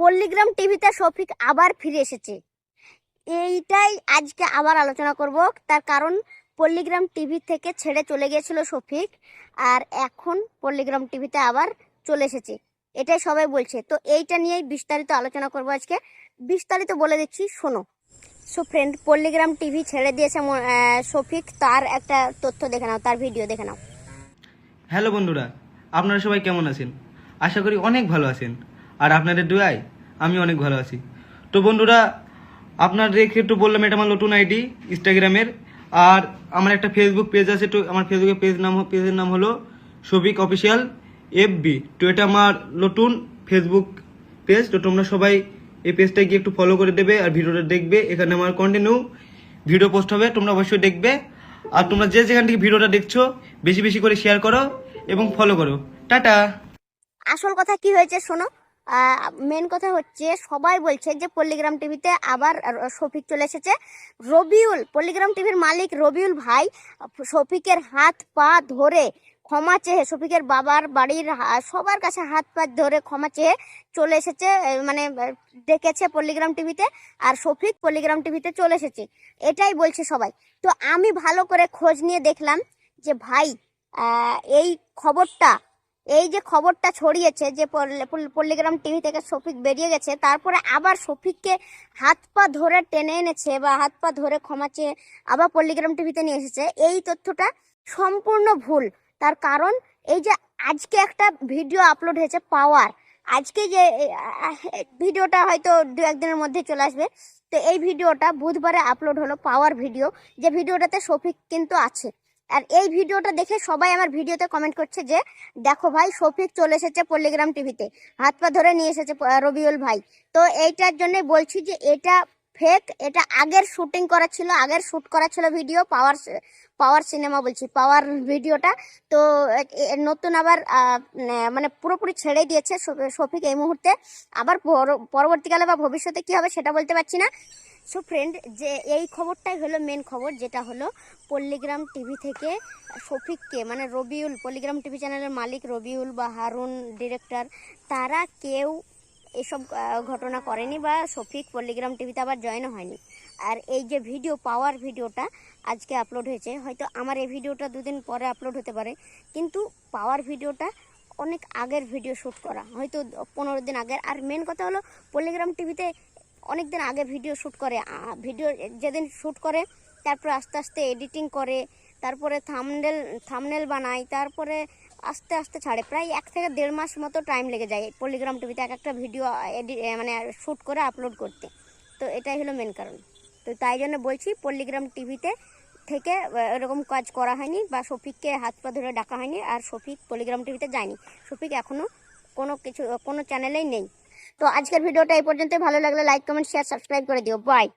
পল্লীগ্রাম টিভিতে শফিক আবার ফিরে এসেছে। এইটাই আজকে আবার আলোচনা করব। তার কারণ পল্লীগ্রাম টিভি থেকে ছেড়ে চলে গিয়েছিল শফিক আর এখন পল্লীগ্রাম টিভিতে আবার চলে এসেছে। এটাই সবাই বলছে। তো এইটা নিয়েই বিস্তারিত আলোচনা করব আজকে। বিস্তারিত বলে দিচ্ছি, শোনো। সো ফ্রেন্ড পল্লীগ্রাম টিভি ছেড়ে দিয়েছে শফিক। তার একটা তথ্য দেখে নাও, তার ভিডিও দেখে নাও। হ্যালো বন্ধুরা, আপনারা সবাই কেমন আছেন? আশা করি অনেক ভালো আছেন। আর আপনাদের দোয়ায় আমি অনেক ভালো আছি। তো বন্ধুরা আপনাদেরকে একটু বললাম, এটা আমার নতুন আইডি ইনস্টাগ্রামের আর আমার একটা ফেসবুক পেজ আছে, তো আমার ফেসবুকের পেজ নাম পেজের নাম হলো সবিক অফিসিয়াল এফ বি তো এটা আমার নতুন ফেসবুক পেজ তো তোমরা সবাই এই পেজটা গিয়ে একটু ফলো করে দেবে আর ভিডিওটা দেখবে। এখানে আমার কন্টিনিউ ভিডিও পোস্ট হবে, তোমরা অবশ্যই দেখবে। আর তোমরা যে যেখান থেকে ভিডিওটা দেখছ, বেশি বেশি করে শেয়ার করো এবং ফলো করো। টাটা! আসল কথা কি হয়েছে শোনো? মেন কথা হচ্ছে সবাই বলছে যে পল্লিগ্রাম টিভিতে আবার শফিক চলে এসেছে। রবিউল পল্লীগ্রাম টিভির মালিক রবিউল ভাই, শফিকের হাত পা ধরে ক্ষমা চেয়ে, শফিকের বাবার বাড়ির সবার কাছে হাত পা ধরে ক্ষমা চেয়ে চলে এসেছে মানে ডেকেছে পল্লীগ্রাম টিভিতে আর শফিক পল্লিগ্রাম টিভিতে চলে এসেছে। এটাই বলছে সবাই। তো আমি ভালো করে খোঁজ নিয়ে দেখলাম যে ভাই এই খবরটা এই যে খবরটা ছড়িয়েছে যে পল্ল- পল্ল- পল্লীগ্রাম টিভি থেকে শফিক বেরিয়ে গেছে, তারপরে আবার শফিককে হাত পা ধরে টেনে এনেছে বা হাত পা ধরে ক্ষমা চেয়ে আবার পল্লীগ্রাম টিভিতে নিয়ে এসেছে। এই তথ্যটা সম্পূর্ণ ভুল। তার কারণ এই যে আজকে একটা ভিডিও আপলোড হয়েছে পাওয়ার। আজকে যে ভিডিওটা হয়তো দু, একদিনের মধ্যে চলে আসবে। তো এই ভিডিওটা বুধবারে আপলোড হলো পাওয়ার ভিডিও। যে ভিডিওটাতে শফিক কিন্তু আছে। আর এই ভিডিওটা দেখে সবাই আমার ভিডিওতে কমেন্ট করছে যে, দেখো ভাই, শফিক চলে এসেছে পল্লিগ্রাম টিভিতে হাত পা ধরে নিয়ে এসেছে রবিউল ভাই। তো এইটার জন্য বলছি যে, এটা ফেক এটা আগের শুটিং করা ছিল, আগের শুট করা ছিল ভিডিও পাওয়ার পাওয়ার সিনেমা বলছি পাওয়ার ভিডিওটা। তো নতুন আবার মানে পুরোপুরি ছেড়ে দিয়েছে শফিক এই মুহূর্তে। আবার পর- পরবর্তীকালে বা ভবিষ্যতে কি হবে সেটা বলতে পারছি না। সো ফ্রেন্ড যে এই খবরটাই হলো মেন খবর, যেটা হলো পল্লিগ্রাম টিভি থেকে শফিককে মানে রবিউল, পল্লিগ্রাম টিভি চ্যানেলের মালিক রবিউল বা হারুন ডিরেক্টর তারা কেউ এসব ঘটনা করেনি বা শফিক পল্লিগ্রাম টিভিতে আবার জয়েনও হয়নি। আর এই যে ভিডিও পাওয়ার ভিডিওটা আজকে আপলোড হয়েছে, হয়তো আমার এই ভিডিওটা দুদিন পরে আপলোড হতে পারে, কিন্তু পাওয়ার ভিডিওটা অনেক আগের ভিডিও শ্যুট করা, হয়তো পনেরো দিন আগের। আর মেন কথা হলো পল্লীগ্রাম টিভিতে অনেক দিন আগে ভিডিও শ্যুট করে ভিডিও যেদিন শ্যুট করে, তারপরে আস্তে আস্তে এডিটিং করে, তারপরে থামনেল থামনেল বানায়, তারপরে আস্তে আস্তে ছাড়ে। প্রায় এক থেকে দেড় মাস মতো টাইম লেগে যায় পল্লীগ্রাম টিভিতে এক একটা ভিডিও এডি মানে শ্যুট করে আপলোড করতে। তো এটাই হলো মেন কারণ। তো তাই জন্য বলছি পল্লীগ্রাম টিভিতে থেকে এরকম কাজ করা হয়নি বা শফিককে হাত পা ধরে ডাকা হয়নি, আর শফিক পল্লীগ্রাম টিভিতে যায়নি। শফিক এখনও কোনো কিছু, কোনো চ্যানেলেই নেই। তো আজকের ভিডিওটা এই পর্যন্তই। ভালো লাগলে লাইক কমেন্ট শেয়ার সাবস্ক্রাইব করে দিও। বাই